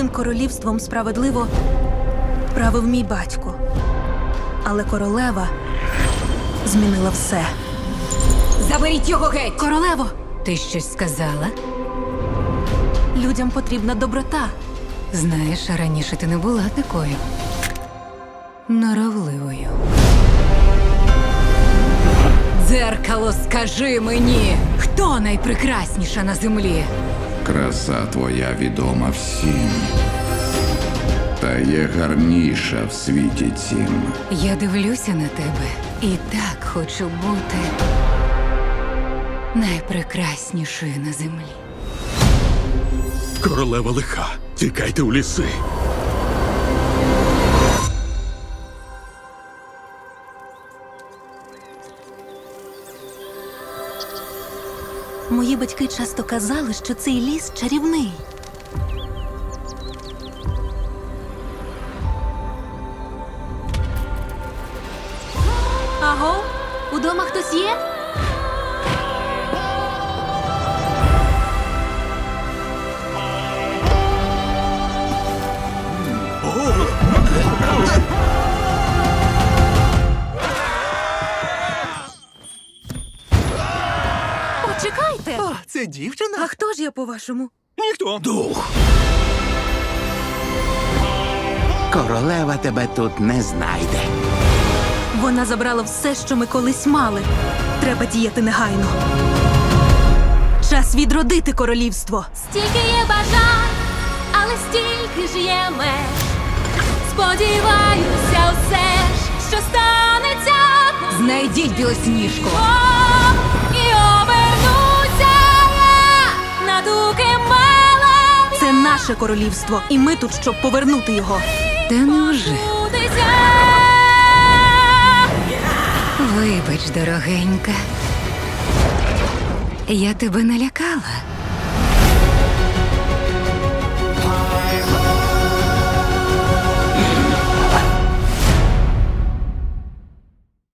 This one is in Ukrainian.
королівством справедливо правив мій батько. Але королева змінила все. Заберіть його геть! Королево! Ти щось сказала? Людям потрібна доброта. Знаєш, раніше ти не була такою. Норовливою. Дзеркало, скажи мені, хто найпрекрасніша на землі? Краса твоя відома всім. Та є гарніша в світі цім. Я дивлюся на тебе і так хочу бути найпрекраснішою на землі. Королева лиха. Тікайте у ліси. Мої батьки часто казали, що цей ліс чарівний. Аго, удома хтось є? Почекайте! А, це дівчина? А хто ж я по-вашому? Ніхто. Дух. Королева тебе тут не знайде. Вона забрала все, що ми колись мали. Треба діяти негайно. Час відродити королівство. Стільки є бажань, але стільки ж є меж. Сподіваюся, все ж, що станеться Знайдіть білосніжку! Наше королівство, і ми тут, щоб повернути його. Та може. Вибач, дорогенька. Я тебе налякала.